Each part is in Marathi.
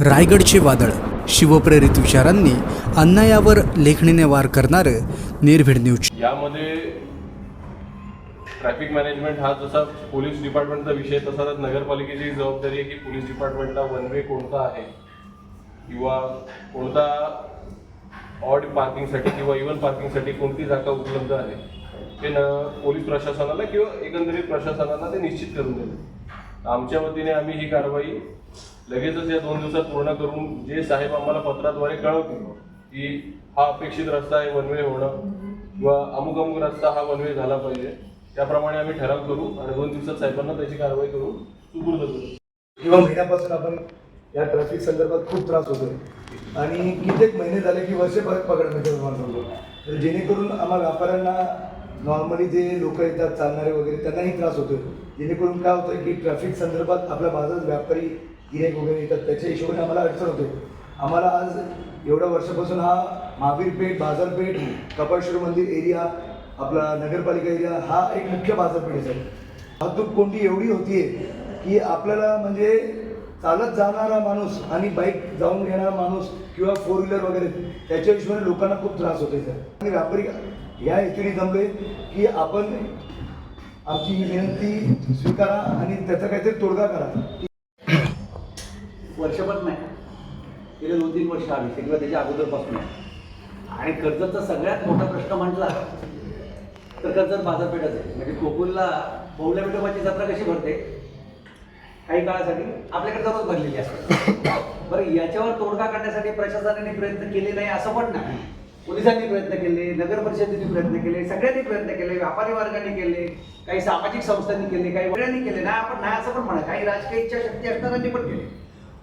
रायगडचे वादळ. शिवप्रेरित विचारांनी अन्यायावर लेखणीने वार करणारं निर्भीड न्यूज. यामध्ये ट्रॅफिक मॅनेजमेंट हा जसा पोलीस डिपार्टमेंटचा विषय तसा नगरपालिकेची जबाबदारी आहे की पोलीस डिपार्टमेंटला वन वे कोणता आहे किंवा कोणता ऑड पार्किंगसाठी किंवा इव्हन पार्किंगसाठी कोणती जागा उपलब्ध आहे ते न पोलीस प्रशासनाला किंवा एकंदरीत प्रशासनाला ते निश्चित करून देणे आमच्या वतीने आम्ही ही कारवाई लगेचच या दोन दिवसात पूर्ण करून जे साहेब आम्हाला पत्राद्वारे कळवतील की हा अपेक्षित रस्ता आहे वन वे होणं किंवा अमुक अमुक रस्ता हा वन वे झाला पाहिजे त्याप्रमाणे आम्ही ठराव करू आणि दोन दिवसात साहेबांना त्याची कारवाई करून सुपूर्द करू. किंवा महिन्यापासून आपण या ट्रॅफिक संदर्भात खूप त्रास होतो आणि कित्येक महिने झाले की वर्षे पकडण्याचे तर जेणेकरून आम्हा व्यापाऱ्यांना नॉर्मली जे लोक येतात चालणारे वगैरे त्यांनाही त्रास होतो जेणेकरून काय होतं की ट्रॅफिक संदर्भात आपल्या माझाच व्यापारी गिरेक वगैरे येतात त्याच्या हिशोबाने आम्हाला अडचण होते. आम्हाला आज एवढ्या वर्षापासून हा महावीर पेठ बाजारपेठ कपाळेश्वर मंदिर एरिया आपला नगरपालिका एरिया हा एक मुख्य बाजारपेठ आहे. वाहतूक कोणती एवढी होतीये की आपल्याला म्हणजे चालत जाणारा माणूस आणि बाईक जाऊन घेणारा माणूस किंवा फोर व्हीलर वगैरे त्याच्या हिशोबाने लोकांना खूप त्रास होते सर. आणि व्यापारी या हेतूने जमले की आपण आमची विनंती स्वीकारा आणि त्याचा काहीतरी तोडगा करा वर्षभर नाही. गेले दोन तीन वर्ष आम्ही किंवा त्याच्या अगोदरपासून आणि कर्जतचा सगळ्यात मोठा प्रश्न म्हटला तर कर्जत बाजारपेठच आहे. म्हणजे कोकुलला पौल्या विठोबाची जत्रा कशी भरते? काही काळासाठी आपल्याकडे दररोज भरलेली असते. बरं याच्यावर तोडगा काढण्यासाठी प्रशासनाने प्रयत्न केले नाही असं पण नाही. पोलिसांनी प्रयत्न केले नगर परिषदेने प्रयत्न केले सगळ्यांनी प्रयत्न केले व्यापारी वर्गाने केले काही सामाजिक संस्थांनी केले काही वेळांनी केले. नाही आपण नाही असं पण म्हणा काही राजकीय इच्छाशक्ती असणाऱ्यांनी पण केले.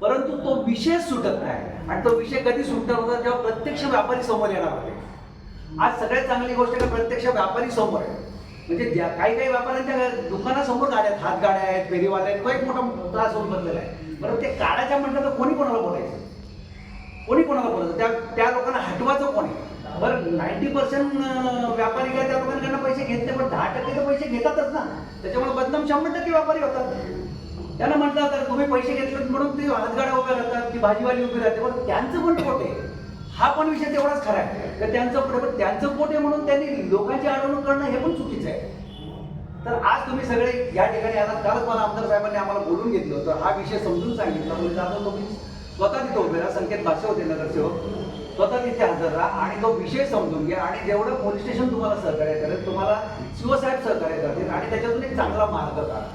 परंतु तो विषय सुटत नाही. आणि तो विषय कधी सुटणार होता जेव्हा प्रत्यक्ष व्यापारी समोर येणार होते. आज सगळ्यात चांगली गोष्ट का प्रत्यक्ष व्यापारी समोर आहे? म्हणजे ज्या काही काही व्यापाऱ्यांच्या दुकानासमोर गाड्या आहेत हात गाड्या आहेत फेरीवाले आहेत तो एक मोठा त्रास होऊन बसलेला आहे. बरं ते काढायच्या म्हटलं तर कोणी कोणाला बोलायचं? कोणी कोणाला बोलायचं? त्या त्या लोकांना हटवायचं कोणी? बरं नाईन्टी पर्सेंट व्यापारी काय त्या लोकांकडनं पैसे घेत नाही पण दहा टक्के तर पैसे घेतातच ना. त्याच्यामुळे बदनाम शंभर टक्के व्यापारी होतात. त्यांना म्हटलं तर तुम्ही पैसे घेतले म्हणून ते हातगाड्या उभ्या राहतात ती भाजीवाली उभी राहते. पण त्यांचं पण पोट आहे. हा पण विषय तेवढाच खरा आहे. तर त्यांचं पोट त्यांचं पोट आहे म्हणून त्यांनी लोकांची अडवणूक करणं हे पण चुकीचं आहे. तर आज तुम्ही सगळे या ठिकाणी आता कालच मला आमदार साहेबांनी आम्हाला बोलून घेतलं होतं. हा विषय समजून सांगितला. म्हणजे आता तुम्ही स्वतः तिथे उभे राहा. संकेत भाषे होते नगरसेवक. स्वतः तिथे हजर राहा आणि तो विषय समजून घ्या. आणि जेवढं पोलीस स्टेशन तुम्हाला सहकार्य करेल तुम्हाला शिवसाहेब सहकार्य करतील आणि त्याच्यातून एक चांगला मार्ग काढा.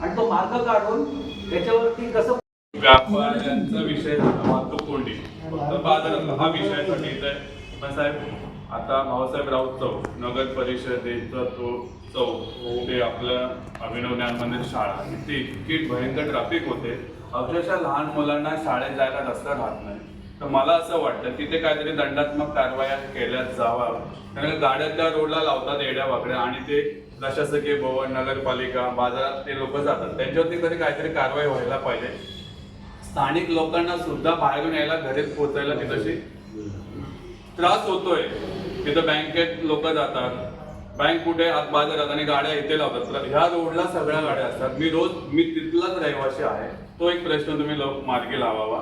आणि तो मार्ग काढून त्याच्यावरती कसं म्हणजे व्यापाऱ्यांचा विषय झाला वाहतूक कोंडी फक्त बाजारातला हा विषयासाठी आहे पण साहेब आता भाऊसाहेब राऊत चौक नगर परिषदेचा तो चौक ते आपल्या अभिनव ज्ञान मंदिर शाळा इथे इतकी भयंकर ट्रॅफिक होते. अक्षरशः लहान मुलांना शाळेत जायला रस्ता राहत नाही. तर मला असं वाटतं तिथे काहीतरी दंडात्मक कारवाया केल्या जावा. कारण गाड्या त्या रोडला लावतात एड्या वाकड्या आणि ते प्रशासकीय भवन नगरपालिका बाजारात ते लोक जातात. त्यांच्यावरती तरी काहीतरी कारवाई व्हायला पाहिजे. स्थानिक लोकांना सुद्धा बाहेरून यायला घरीच पोचायला तिथशी त्रास होतोय. तिथं बँकेत लोक जातात. बँक कुठे आत बाजारात आणि गाड्या इथे लावतात. तर ह्या रोडला सगळ्या गाड्या असतात. मी रोज मी तिथलाच रहिवासी आहे. तो एक प्रश्न तुम्ही लोक मार्गी लावावा.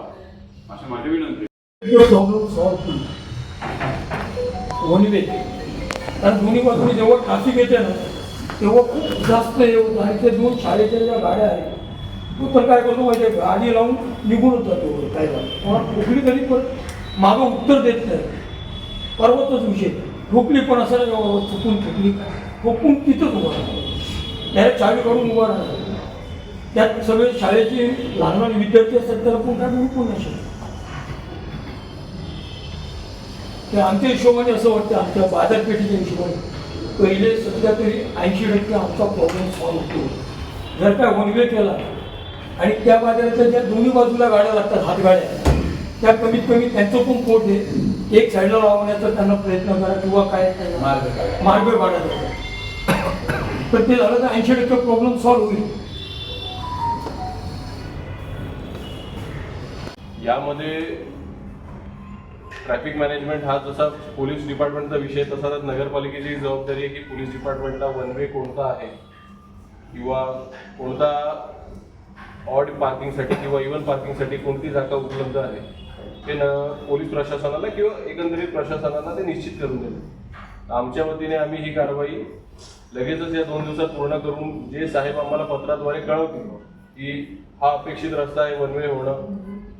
अशी माझी विनंती. प्रॉब्लेम सॉल्व्ह कारण दोन्ही बाजूने जेव्हा ट्राफिक येते ना तेव्हा खूप जास्त हे होतं. आणि ते दोन शाळेच्या ज्या गाड्या आहेत तो तर काय करतो माहिती आहे गाडी लावून निघून जातो काय कोणा ठोकली तरी पण मागं उत्तर देत नाही. पर्वतच विषय ठोकली पण असं बाबा चुकून ठोकली ठोकून तिथंच उभा राहतो. डायरेक्ट चावी काढून उभा राहणार त्यात सगळे शाळेचे लहान लहान विद्यार्थी असतात त्याला कोण काय पण नाही शकत. त्या आमच्या हिशोबाने असं वाटतं आमच्या बाजारपेठेच्या हिशोबाने. पहिले सध्या तरी ऐंशी टक्के आमचा प्रॉब्लेम सॉल्व्ह होतो. जर काय वनवे केला आणि त्या बाजाराच्या ज्या दोन्ही बाजूला गाड्या लागतात हातगाड्या त्या कमीत कमी त्यांचं पण पोट आहे एक साईडला लावण्याचा त्यांना प्रयत्न करा किंवा काय मार्ग. मार्ग काढायचा तर ते झालं तर ऐंशी टक्के प्रॉब्लेम सॉल्व्ह होईल. यामध्ये ट्रॅफिक मॅनेजमेंट हा जसा पोलीस डिपार्टमेंटचा विषय तसा नगरपालिकेची जबाबदारी आहे की पोलीस डिपार्टमेंटला वन वे कोणता आहे? किंवा कोणता ऑड पार्किंगसाठी किंवा इव्हन पार्किंगसाठी कोणती जागा उपलब्ध आहे? ते न पोलीस प्रशासनाला किंवा एकंदरीत प्रशासनाला ते निश्चित करून देणे आमच्या वतीने आम्ही ही कारवाई लगेचच या दोन दिवसात पूर्ण करून जे साहेब आम्हाला पत्राद्वारे कळवतील की हा अपेक्षित रस्ता आहे वन वे होणं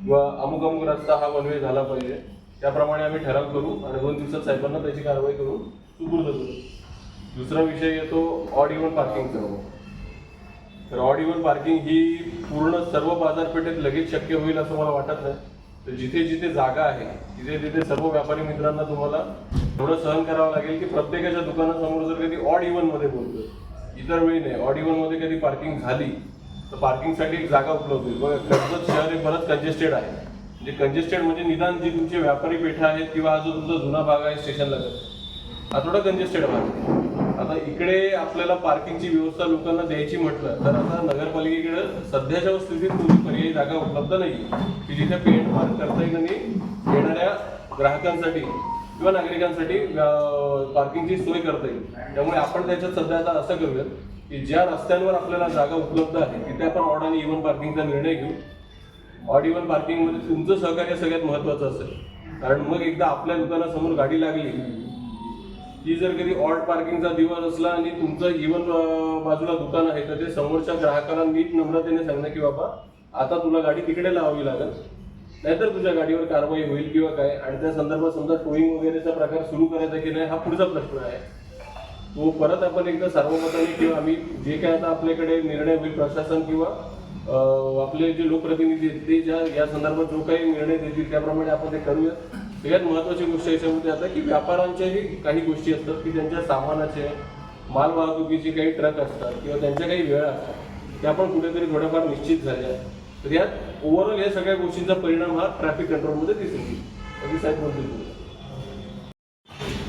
किंवा अमुक अमुक रस्ता हा वन वे झाला पाहिजे. त्याप्रमाणे आम्ही ठराव करू आणि दोन दिवसात साहेबांना त्याची कारवाई करून सुपूर्द करू. दुसरा विषय येतो ऑड इव्हन पार्किंगचा तर ऑड इव्हन पार्किंग ही पूर्ण सर्व बाजारपेठेत लगेच शक्य होईल असं मला वाटत नाही. तर जिथे जिथे जागा आहे तिथे तिथे सर्व व्यापारी मित्रांना तुम्हाला थोडं सहन करावं लागेल की प्रत्येकाच्या दुकानासमोर जर कधी ऑड इव्हनमध्ये बोलतो इतर वेळी नाही. ऑड इव्हनमध्ये कधी पार्किंग झाली तर पार्किंगसाठी एक जागा उपलब्ध होईल. बघा कर्जत शहर हे बरंच कंजेस्टेड आहे. जे कंजेस्टेड म्हणजे निदान जी तुमची व्यापारी पेठा आहेत किंवा हा जो तुमचा जुना भाग आहे स्टेशन लगत हा थोडा कंजेस्टेड भाग आता इकडे आपल्याला पार्किंगची व्यवस्था लोकांना द्यायची म्हटलं तर आता नगरपालिकेकडे सध्याच्या स्थितीत कोणती पर्यायी जागा उपलब्ध नाही की जिथे पेंट पार्क करता येईल आणि येणाऱ्या ग्राहकांसाठी किंवा नागरिकांसाठी पार्किंगची सोय करता येईल. त्यामुळे आपण त्याच्यात सध्या आता असं करूयात की ज्या रस्त्यांवर आपल्याला जागा उपलब्ध आहे तिथे आपण ऑड आणि इव्हन पार्किंगचा निर्णय घेऊ. ऑड इव्हन पार्किंगमध्ये तुमचं सहकार्य सगळ्यात महत्त्वाचं असेल. कारण मग एकदा आपल्या दुकानासमोर गाडी लागली ती जर कधी ऑड पार्किंगचा दिवस असला आणि तुमचं इव्हन बाजूला दुकान आहे तर ते समोरच्या ग्राहकाला नीट नम्रतेने सांगणं की बाबा आता तुला गाडी तिकडे लावावी लागेल. नाहीतर तुझ्या गाडीवर कारवाई होईल किंवा काय? आणि त्या संदर्भात समजा टोईंग वगैरेचा प्रकार सुरू करायचा की नाही हा पुढचा प्रश्न आहे. तो परत आपण एकदा सार्वमताने किंवा आम्ही जे काय आता आपल्याकडे निर्णय होईल प्रशासन किंवा आपले जे लोकप्रतिनिधी आहेत ते ज्या या संदर्भात जो काही निर्णय देतील त्याप्रमाणे आपण ते करूया. सगळ्यात महत्वाची गोष्ट याच्यामध्ये आता की व्यापाऱ्यांच्याही काही गोष्टी असतात की त्यांच्या सामानाचे माल वाहतुकीचे काही ट्रक असतात किंवा त्यांच्या काही वेळ असतात त्या पण कुठेतरी थोड्याफार निश्चित झाल्या. तर यात ओव्हरऑल या सगळ्या गोष्टींचा परिणाम हा ट्रॅफिक कंट्रोलमध्ये दिसून येईल. अगदी साहेब बोलतील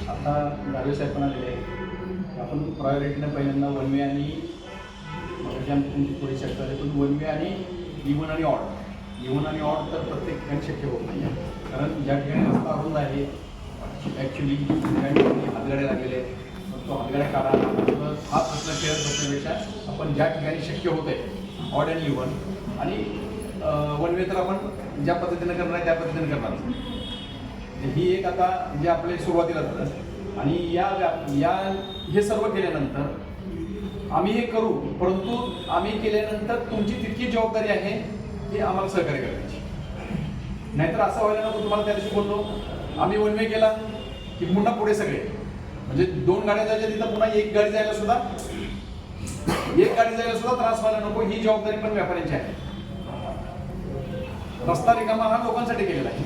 आता गाडवे साहेब पण आलेले आहे आपण प्रायोरिटीने पहिल्यांदा वन वे आणि मगाशी आमची तुमची थोडी चर्चा पण वन वे आणि e इवन आणि ऑड इव्हन e आणि ऑड तर प्रत्येक ठिकाणी शक्य होत नाही. आहे कारण ज्या ठिकाणी रस्ता अरुंद आहे ॲक्च्युली त्या ठिकाणी हातगाड्या लागलेले आहेत तो हातगाड्या काढा. हा प्रश्न खेळत बसण्यापेक्षा आपण ज्या ठिकाणी शक्य होत आहे ऑड अँड इवन आणि वन वे तर आपण ज्या पद्धतीनं करणार आहे त्या पद्धतीनं करणार. ही एक आता जे आपले सुरुवातीला झालं. आणि या या हे सर्व केल्यानंतर आम्ही हे करू परंतु आम्ही केल्यानंतर तुमची तितकी जबाबदारी आहे की आम्हाला सहकार्य करायची. नाहीतर असं व्हायला नको तुम्हाला त्या दिवशी बोललो आम्ही वन वे केला की पुन्हा पुढे सगळे. म्हणजे दोन गाड्या जायच्या तिथं पुन्हा एक गाडी जायला सुद्धा एक गाडी जायला सुद्धा त्रास व्हायला नको ही जबाबदारी पण व्यापाऱ्यांची आहे. रस्ता रिकामा हा लोकांसाठी केलेला आहे.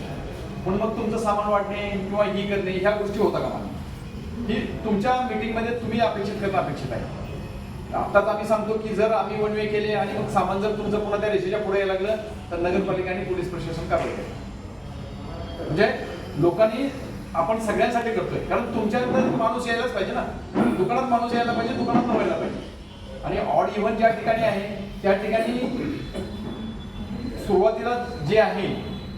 पण मग तुमचं सामान वाटणे किंवा ही करणे ह्या गोष्टी होता का मला ही तुमच्या मीटिंगमध्ये तुम्ही अपेक्षित करणं अपेक्षित आहे. आत्ताच आम्ही सांगतो की जर आम्ही वन वे केले आणि मग सामान जर तुमचं पुन्हा त्या रेषेच्या पुढे यायला लागलं तर नगरपालिका आणि पोलीस प्रशासन कारवाई करेल. म्हणजे लोकांनी आपण सगळ्यांसाठी करतोय. कारण तुमच्याकडे माणूस यायलाच पाहिजे ना. दुकानात माणूस यायला पाहिजे दुकानात न व्हायला पाहिजे. आणि ऑड इव्हन ज्या ठिकाणी आहे त्या ठिकाणी सुरुवातीला जे आहे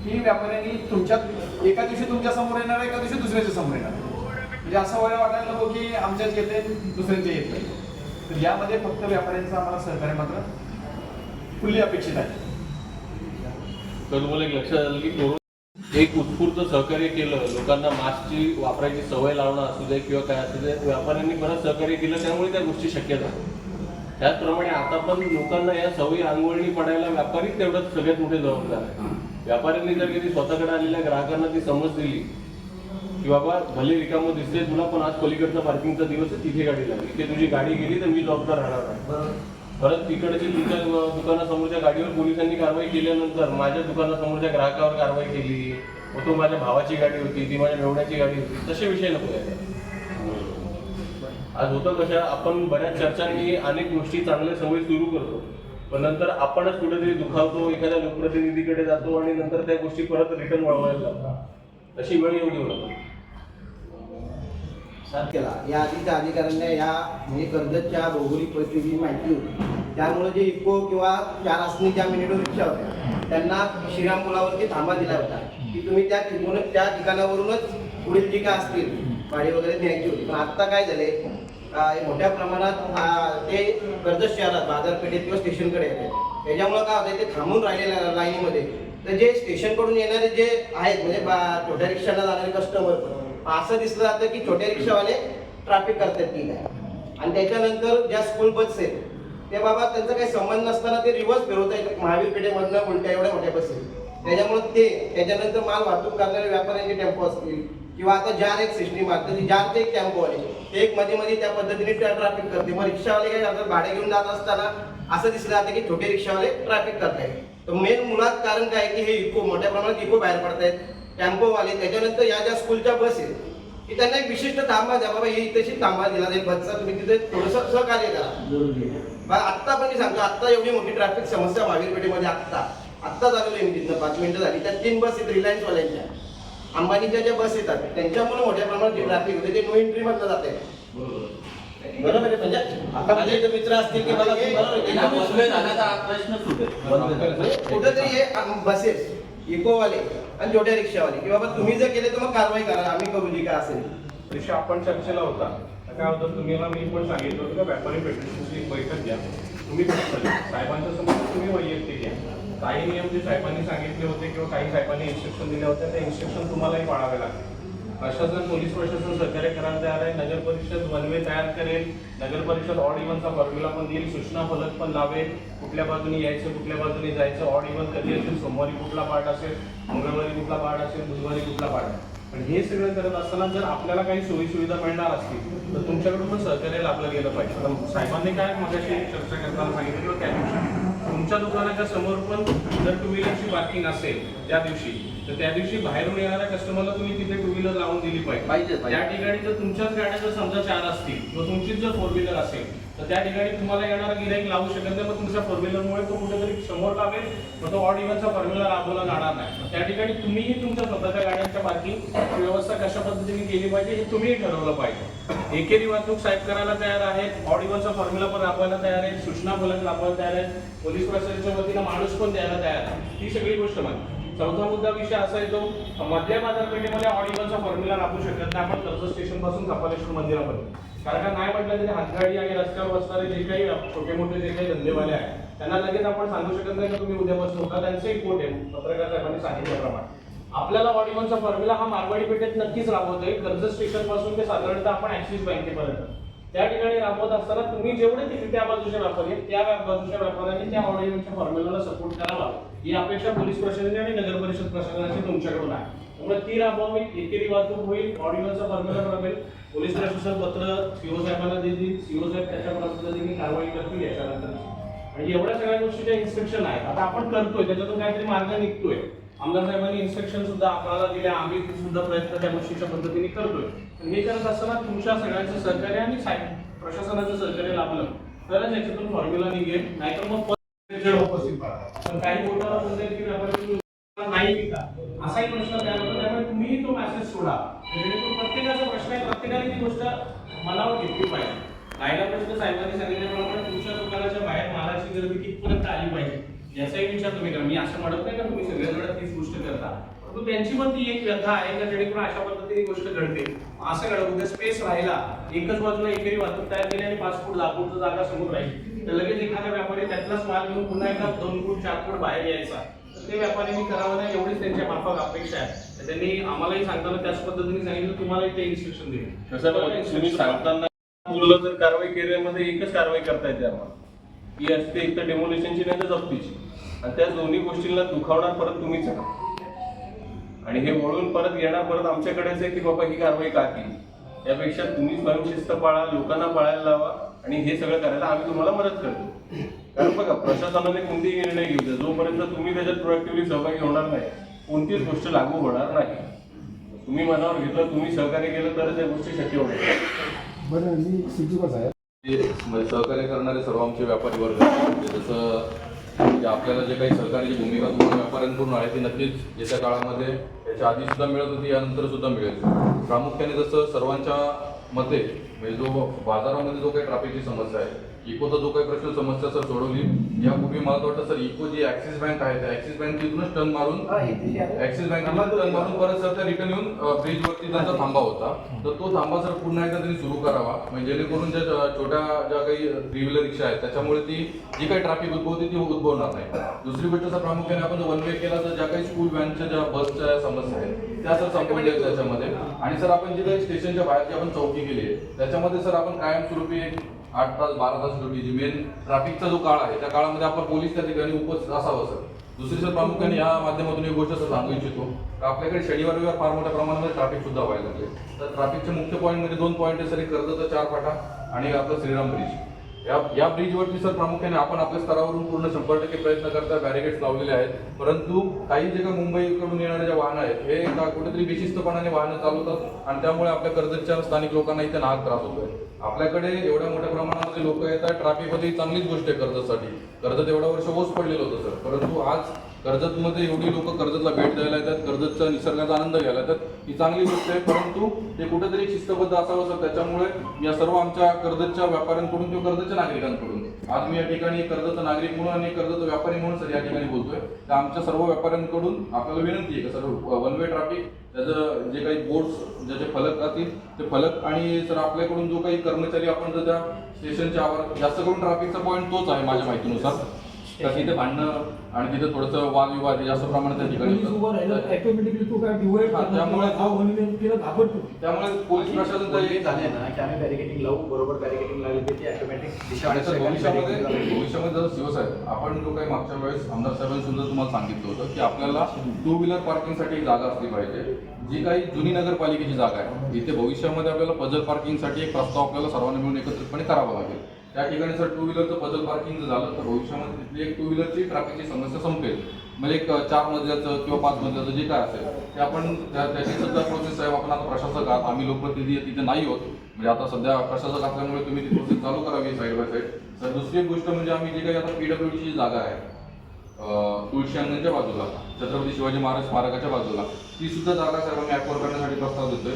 की व्यापाऱ्यांनी तुमच्यात एका दिवशी तुमच्यासमोर येणार एका दिवशी दुसऱ्याच्या समोर येणार. म्हणजे असं व्हायला वाटायला नको की आमच्याच येते दुसऱ्यांचे येत नाही तर यामध्ये फक्त व्यापाऱ्यांचं आम्हाला सहकार्य मात्र फुल्ली अपेक्षित आहे. तर तुम्हाला एक लक्षात आलं की एक उत्स्फूर्त सहकार्य केलं लोकांना मास्कची वापरायची सवय लावणं असू दे किंवा काय असू दे व्यापाऱ्यांनी बरंच सहकार्य केलं त्यामुळे त्या गोष्टी शक्य झाल्या. त्याचप्रमाणे आता पण लोकांना या सवयी अंगवळणी पडायला व्यापारी तेवढंच सगळ्यात मोठे जबाबदार आहे व्यापाऱ्यांनी जर कधी स्वतःकडे आलेल्या ग्राहकांना ती समज दिली की बाबा भले रिकामं दिसते तुला पण आज पलीकडचा पार्किंगचा दिवस आहे तिथे गाडी लागली. की तुझी गाडी गेली तर मी जबाबदार राहणार नाही. परत तिकडची तुमच्या दुकानासमोरच्या गाडीवर पोलिसांनी कारवाई केल्यानंतर माझ्या दुकानासमोरच्या ग्राहकावर कारवाई केली. व तो माझ्या भावाची गाडी होती ती माझ्या मेवण्याची गाडी होती. तसे विषय नको. आज होतं कशा आपण बऱ्याच चर्चांनी अनेक गोष्टी चांगल्या सवयी सुरू करतो पण नंतर आपणच कुठेतरी दुखावतो एखाद्या लोकप्रतिनिधीकडे जातो आणि नंतर त्या गोष्टी परत रिटर्न वळवायला लागतात. तशी वेळ येऊ देऊ नका. केला. या आधीच्या अधिकाऱ्यांना या म्हणजे कर्जतच्या भौगोलिक परिस्थितीची माहिती होती. त्यामुळे जे इको किंवा चार आसनी ज्या मिनिटो रिक्षा होत्या त्यांना श्रीराम पुलावरती थांबा दिला होता. की तुम्ही त्या ठिकाणून त्या ठिकाणावरूनच पुढील जी काय असतील पाणी वगैरे न्यायची होती. पण आत्ता काय झाले मोठ्या प्रमाणात ते कर्जत शहरात बाजारपेठेत किंवा स्टेशनकडे येते. त्याच्यामुळं काय होतं ते थांबून राहिलेल्या लाईनीमध्ये. तर जे स्टेशनकडून येणारे जे आहेत म्हणजे छोट्या रिक्षाला जाणारे कस्टमर पण असं दिसलं जातं की छोट्या रिक्षावाले ट्रॅफिक करतात ठीक आहे आणि त्याच्यानंतर ज्या स्कूल बस आहेत ते बाबा त्यांचा काही संबंध नसताना ते रिव्हर्स फिरवत आहेत महावीर पेठेमधनं उलट्या एवढ्या मोठ्या बस त्याच्यामुळे ते त्याच्यानंतर माल वाहतूक करणारे व्यापाऱ्यांचे टेम्पो असतील. किंवा आता जार एक सिस्टीम आहे तर जारचे एक टेम्पो आले ते एक मध्ये मध्ये त्या पद्धतीने ट्रॅफिक करते. मग रिक्षावाले काय करतात? भाडे घेऊन जात असताना असं दिसलं जातं की छोटे रिक्षावाले ट्रॅफिक करतायत. तर मेन मुळात कारण काय आहे की हे इको मोठ्या प्रमाणात इको बाहेर पडतायत. टेम्पोवाले त्याच्यानंतर या ज्या स्कूलच्या बस आहेत की त्यांना एक विशिष्ट थांबा द्या बाबा ही तशी थांबा दिला जाईल बसचा तुम्ही तिथे थोडंसं सहकार्य करा. बा आत्ता पण मी सांगतो आत्ता एवढी मोठी ट्रॅफिक समस्या महावीर पेठेमध्ये आत्ता आत्ता झालेलो आहे मी तिथनं पाच मिनिटं झाली. त्या तीन बस आहेत रिलायन्स वाल्यांच्या अंबानीच्या ज्या बस येतात त्यांच्यामुळे मोठ्या प्रमाणात जे ट्रॅफिक होते ते नो एंट्री मधनं जाते बरोबर. आहे म्हणजे आता माझे इथे मित्र असतील की मला बरोबर प्रश्न सुटेल कुठेतरी हे बसेस इकोवाले आणि छोट्या रिक्षावाले. की बाबा तुम्ही जर केले तर मग कारवाई करा आम्ही करू जी काय असेल. रिक्षा आपण चर्चेला होता. तर काय होतं तुम्हाला मी पण सांगितलं होतं का व्यापारी फेडरेशनची एक बैठक घ्या. तुम्ही साहेबांच्या समोर तुम्ही वैयक्तिक घ्या. काही नियम जे साहेबांनी सांगितले होते किंवा काही साहेबांनी इन्स्ट्रक्शन दिले होते त्या इन्स्ट्रक्शन तुम्हालाही पाळावे लागतील. प्रशासन पोलीस प्रशासन सहकार्य करायला तयार आहे. नगर परिषद वनवे तयार करेल. नगर परिषद ऑड इव्हनचा फॉर्म्युला पण देईल. सूचना फलक पण लावेल. कुठल्या बाजूने यायचं कुठल्या बाजूने जायचं ऑड इव्हन कधी असेल? सोमवारी कुठला पार्ट असेल? मंगळवारी कुठला पार्ट असेल? बुधवारी कुठला पार्ट आहे पण हे सगळं करत असताना जर आपल्याला काही सोयी सुविधा मिळणार असतील तर तुमच्याकडून पण सहकार्य लाभलं गेलं पाहिजे. साहेबांनी काय मगाशी चर्चा करताना सांगितलं त्या दिवशी तुमच्या दुकानाच्या समोर पण जर टू व्हीलरची पार्किंग असेल त्या दिवशी तर त्या दिवशी बाहेरून येणाऱ्या कस्टमरला तुम्ही तिथे टू व्हीलर लावून दिली पाहिजे, पाहिजे. त्या ठिकाणी जर तुमच्याच गाड्या जर समजा चार असतील किंवा तुमचीच जर फोर व्हीलर असेल तर त्या ठिकाणी तुम्हाला येणारा गिराईक लावू शकत नाही. मग तुमच्या फोर व्हीलरमुळे तो कुठेतरी समोर लावेल मग तो ऑड इव्हनचा फॉर्म्युला राबवला जाणार नाही. त्या ठिकाणी तुम्हीही तुमच्या स्वतःच्या गाड्यांच्या पार्किंग व्यवस्था कशा पद्धतीने केली पाहिजे हे तुम्हीही ठरवलं पाहिजे. एकेरी वाहतूक साहेब करायला तयार आहेत ऑड इव्हनचा फॉर्म्युला पण राबवायला तयार आहेत सूचना फलक राबवायला तयार आहेत पोलीस प्रशासनाच्या वतीनं माणूस पण द्यायला तयार आहे. ही सगळी गोष्ट मानते चौथा मुद्दा विषय असा येतो मध्य बाजारपेठेमध्ये ऑडिओचा फॉर्म्युला राबू शकत नाही. आपण कर्ज स्टेशनपासून कपालेश्वर मंदिरापर्यंत कारण का नाही म्हटलं तरी हातगाडी आणि रस्त्यावर बसणारे जे काही छोटे मोठे जे काही धंदेवाले आहेत त्यांना लगेच आपण सांगू शकत नाही की तुम्ही उद्यापासून होता त्यांचंही कोट आहे पत्रकार साहेबांनी सांगितल्याप्रमाणे आपल्याला ऑडिओचा फॉर्म्युला हा मारवाडी पेठेत नक्कीच राबवतोय. कर्ज स्टेशनपासून ते साधारणतः आपण ऍक्सिस बँकेपर्यंत त्या ठिकाणी राबवत असताना तुम्ही जेवढे तिथे त्या बाजूच्या व्यापारी त्या बाजूच्या व्यापाऱ्यांनी त्या ऑडिओच्या फॉर्म्युलाला सपोर्ट करावा ही अपेक्षा पोलीस प्रशासनाची आणि नगर परिषद प्रशासनाची तुमच्याकडून आहे. त्यामुळे ती राबवावी एकेरी वाहतूक होईल ऑडिओचा फॉर्म्युला राबेल. पोलीस प्रशासन पत्र सीओ साहेबांना देतील सीओ साहेब त्याच्या पद्धतीने कारवाई करतील याच्यानंतर. आणि एवढ्या सगळ्या गोष्टीच्या इन्स्ट्रक्शन आहेत. आता आपण करतोय त्याच्यातून काहीतरी मार्ग निघतोय. आमदार साहेबांनी इन्स्ट्रक्शन सुद्धा आपल्याला दिले आम्ही सुद्धा प्रयत्न त्या गोष्टीच्या पद्धतीने करतोय. हे करत असताना तुमच्या सगळ्यांचं सहकार्य आणि साहेब प्रशासनाचं सहकार्य लाभलं. तरच याच्यातून फॉर्म्युला निघेल. नाहीतर मग पण काही मोठा की व्यापारी नाही विका असाही प्रश्न तयार होतो त्यामुळे तुम्हीही तो मॅसेज सोडा. जेणेकरून प्रत्येकाचा प्रश्न आहे प्रत्येकाने ती गोष्ट मला घेतली पाहिजे. राहिला प्रश्न साहेबांनी सांगितल्याप्रमाणे तुमच्या दुकानाच्या बाहेर मालाची गर्दी कितपर्यंत आली पाहिजे याचाही विचार तुम्ही करा. मी असं म्हणत नाही का तुम्ही सगळेजण तीच गोष्ट करता. परंतु त्यांची पण ती एक व्यथा आहे का जेणेकरून अशा पद्धतीने गोष्ट घडते? असं घडत उद्या स्पेस राहिला. एकच बाजूला एकेरी वाहतूक तयार केली आणि पाच फूट दहा जागा समोर राहील. तर लगेच एखादा व्यापारी त्यातलाच माल घेऊन पुन्हा एकदा दोन फूट चार फूट बाहेर यायचा. तर ते व्यापाऱ्यांनी करावं नाही एवढीच त्यांच्या माफक अपेक्षा आहे. तर त्यांनी आम्हालाही सांगताना त्याच पद्धतीने सांगितलं तुम्हालाही ते इन्स्ट्रक्शन दिले. तुम्ही सांगताना तर कारवाई केल्यामध्ये एकच कारवाई करता येते आम्हाला ही असते एक तर डेमोलेशनची नाही तर जप्तीची. आणि त्या दोन्ही गोष्टींना दुखावणार परत तुम्हीच. आणि हे वळून परत येणार परत आमच्याकडेच आहे की बाबा ही कारवाई का केली? त्यापेक्षा तुम्ही स्वयंशिस्त पाळा लोकांना पाळायला लावा. आणि हे सगळं करायला आम्ही तुम्हाला मदत करतो. कारण बघा प्रशासनाने कोणतेही निर्णय घेऊ द्या. जोपर्यंत तुम्ही त्याच्यात प्रोएक्टिव्हली सहभागी होणार नाही कोणतीच गोष्ट लागू होणार नाही. तुम्ही मनावर घेतलं तुम्ही सहकार्य केलं तरच या गोष्टी शक्य होणार. बरं मी म्हणजे सहकार्य करणारे सर्व आमचे व्यापारी वर्ग. म्हणजे जसं म्हणजे आपल्याला जे काही सहकार्याची भूमिका तुम्हाला व्यापाऱ्यांकडून आहे ती नक्कीच येत्या काळामध्ये याच्या आधी सुद्धा मिळत होती यानंतर सुद्धा मिळेल. प्रामुख्याने जसं सर्वांच्या मते म्हणजे जो बाजारामध्ये जो काही ट्रॅफिकची समस्या आहे इकोचा जो काही प्रश्न समस्या सर सोडवली यापूर्वी मला वाटतं सर इको जी ऍक्सिस बँक आहे त्या ऍक्सिस बँकेतूनच टर्न मारून. ऍक्सिस बँकेतून टर्न मारून परत सर त्या रिटर्न येऊन ब्रिज वरती त्यांचा थांबा होता. तर तो थांबा सर पुन्हा एकदा त्यांनी सुरू करावा. म्हणजे जेणेकरून ज्या छोट्या ज्या काही थ्री व्हीलर रिक्षा आहेत त्याच्यामुळे ती जी काही ट्रॅफिक उद्भवते ती उद्भवणार नाही. दुसरी गोष्ट सर प्रामुख्याने आपण वन वे केला तर ज्या काही स्कूल व्हॅनच्या ज्या बसच्या समस्या आहेत त्या सर द्यायच्या त्याच्यामध्ये. आणि सर आपण जी काही स्टेशनच्या बाहेर जी आपण चौकी केली आहे त्याच्यामध्ये सर आपण कायमस्वरूपी आठ तास बारा तास ड्युटी जी मेन ट्रॅफिकचा जो काळ आहे त्या काळामध्ये आपण पोलीस त्या ठिकाणी उपस्थित असावं सर. दुसरी सर प्रामुख्याने या माध्यमातून एक गोष्ट असं सांगू इच्छितो का आपल्याकडे शनिवार रविवार फार मोठ्या प्रमाणामध्ये ट्रॅफिक सुद्धा व्हायला लागले. तर ट्रॅफिकचे मुख्य पॉईंट म्हणजे दोन पॉईंट आहे सर. एक कर्जतचा चार फाटा आणि आपलं श्रीराम ब्रिज या या ब्रिजवरती सर प्रामुख्याने आपण आपल्या स्तरावरून पूर्ण शंभर टक्के प्रयत्न करता बॅरिकेड्स लावलेले आहेत. परंतु काही जे काही मुंबईकडून येणारे जे वाहनं आहेत हे का- कुठेतरी बेशिस्तपणाने वाहनं चालवतात आणि त्यामुळे आपल्या कर्जतच्या स्थानिक लोकांना इथे नाहक त्रास होतोय. आपल्याकडे एवढ्या मोठ्या प्रमाणामध्ये लोक येतात ट्रॅफिकमध्ये चांगलीच गोष्ट आहे कर्जतसाठी. कर्जत एवढ्या वर्ष ओस पडलेलं होतं सर. परंतु आज कर्जतमध्ये एवढी लोक कर्जतला भेट द्यायला येतात कर्जतचा निसर्गाचा आनंद घ्यायला येतात. ही चांगली गोष्ट आहे परंतु ते कुठेतरी शिस्तबद्ध असावं सर त्याच्यामुळे या सर्व आमच्या कर्जतच्या व्यापाऱ्यांकडून किंवा कर्जतच्या नागरिकांकडून. आज मी या ठिकाणी कर्जत नागरिक म्हणून आणि कर्जत व्यापारी म्हणून सर या ठिकाणी बोलतोय. तर आमच्या सर्व व्यापाऱ्यांकडून आपल्याला विनंती आहे का सर? वन वे ट्रॅफिक त्याचं जे काही बोर्ड्स ज्याचे फलक असतील ते फलक आणि सर आपल्याकडून जो काही कर्मचारी आपण जर त्या स्टेशनच्या आवार जास्त करून ट्रॅफिकचा पॉईंट तोच आहे माझ्या माहितीनुसार. तर तिथे भांडणं आणि तिथे थोडंसं वादविवाद हे जास्त प्रमाणात त्या ठिकाणी पोलीस उभं राहिलं होतात. ऑटोमॅटिकली तो काय डिवाइड हा, त्यामुळे- वनवे तिला घाबरतो. त्यामुळे पोलीस प्रशासन तर हे झाले ना की आम्ही लावू बरोबर बॅरिकेटिंग लावली की ती ऑटोमॅटिक दिशा आणि सर भविष्यामध्ये barricading भविष्यामध्ये जर शिवसाहेब आपण जो काही मागच्या वेळेस आमदार साहेबांनी सुद्धा तुम्हाला सांगितलं होतं की आपल्याला टू व्हीलर पार्किंगसाठी एक जागा असली पाहिजे. जी काही जुनी नगरपालिकेची जागा आहे. इथे भविष्यामध्ये आपल्याला पजल पार्किंगसाठी एक प्रस्ताव आपल्याला सर्वांना मिळून एकत्रितपणे करावा लागेल. त्या ठिकाणी सर टू व्हीलरचं बदल पार्किंग जर झालं तर भविष्यामध्ये तिथली एक टू व्हीलरची ट्रॅफिकची समस्या संपेल. म्हणजे एक चार मजल्याचं किंवा पाच मजल्याचं जे काय असेल ते आपण त्याची सध्या प्रोसेस साहेब आपण आता प्रशासक आहात आम्ही लोकप्रतिनिधी तिथे नाही होत म्हणजे आता सध्या प्रशासक असल्यामुळे तुम्ही ती प्रोसेस चालू करावी साईड बाय साईड तर दुसरी गोष्ट म्हणजे आम्ही जे काही आता पीडब्ल्यूडीची जागा आहे तुळशी अंगणच्या बाजूला छत्रपती शिवाजी महाराज स्मारकाच्या बाजूला ती सुद्धा जागा साहेब आम्ही ॲक्वर करण्यासाठी प्रस्ताव देतोय.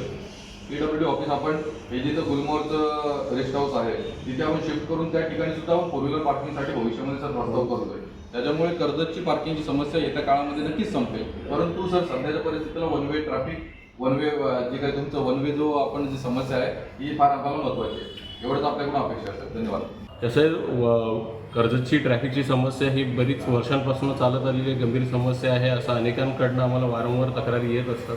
पीडब्ल्यूडी ऑफिस आपण हे जिथं गुलमोहरचं रेस्ट हाऊस आहे. तिथे आपण शिफ्ट करून त्या ठिकाणी सुद्धा आपण फोर व्हीलर पार्किंगसाठी भविष्यामध्ये सर प्रस्ताव करतोय त्याच्यामुळे कर्जतची पार्किंगची समस्या येत्या काळामध्ये नक्कीच संपेल. परंतु सर सध्याच्या परिस्थितीला one way traffic one way जे काही तुमचं वन वे जो आपण जी समस्या आहे ही फार आपल्याला महत्वाची आहे. एवढंच आपल्याकडून अपेक्षा असतात धन्यवाद. तसेच कर्जतची ट्रॅफिकची समस्या ही बरीच वर्षांपासून चालत आलेली गंभीर समस्या आहे असं अनेकांकडनं आम्हाला वारंवार तक्रारी येत असतात.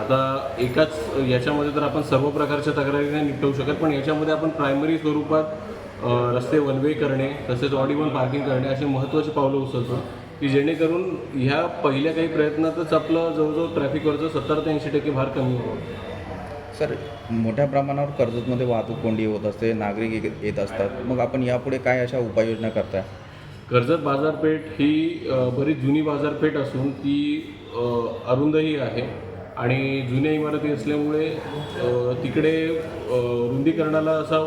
आता एकाच याच्यामध्ये तर आपण सर्व प्रकारच्या तक्रारी नाही निपटवू शकत पण याच्यामध्ये आपण प्रायमरी स्वरूपात रस्ते वनवे करणे तसेच ऑडिवन पार्किंग करणे अशी महत्त्वाची पावलं उचलतो की जेणेकरून ह्या पहिल्या काही प्रयत्नातच आपलं जवळजवळ ट्रॅफिकवरचं सत्तर ते ऐंशी टक्के भार कमी होतो. सर मोठ्या प्रमाणावर कर्जतमध्ये वाहतूक कोंडी होत असते नागरिक येत असतात. मग आपण यापुढे काय अशा उपाययोजना करताय? कर्जत बाजारपेठ ही बरीच जुनी बाजारपेठ असून ती अरुंदही आहे. आणि जुन्या इमारती असल्यामुळे तिकडे रुंदीकरणाला असा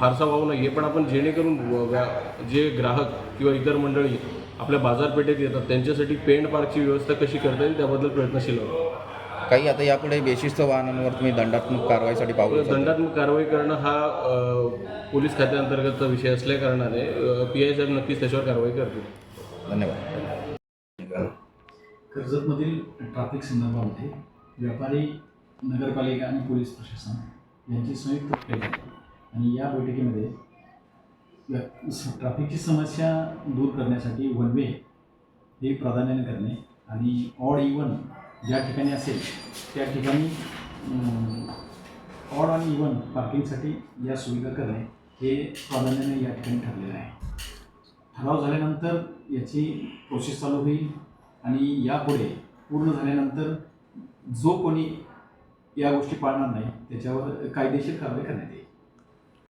फारसा वाव नाही आहे पण आपण जेणेकरून व्या- जे ग्राहक किंवा इतर मंडळी आपल्या बाजारपेठेत येतात त्यांच्यासाठी पेंट पार्कची व्यवस्था कशी करता येईल त्याबद्दल प्रयत्नशील आहोत. काही आता यापुढे बेशिस्त वाहनांवर तुम्ही दंडात्मक कारवाईसाठी उचलताय. दंडात्मक कारवाई करणं हा पोलीस खात्याअंतर्गतचा विषय असल्याकारणाने पी आय साहेब नक्कीच त्याच्यावर कारवाई करतील. धन्यवाद. कर्जतमधील ट्रॅफिक संदर्भामध्ये व्यापारी नगरपालिका आणि पोलीस प्रशासन यांची संयुक्त बैठक झाली. आणि या बैठकीमध्ये ट्रॅफिकची समस्या दूर करण्यासाठी वन वे हे प्राधान्याने करणे आणि ऑड इवन ज्या ठिकाणी असेल त्या ठिकाणी ऑड आणि इवन पार्किंगसाठी या सुविधा करणे हे प्राधान्याने या ठिकाणी ठरलेलं आहे ठराव झाल्यानंतर याची प्रोसेस चालू होईल आणि यापुढे पूर्ण झाल्यानंतर जो कोणी या गोष्टी पाळणार नाही त्याच्यावर कायदेशीर कारवाई करण्यात येईल.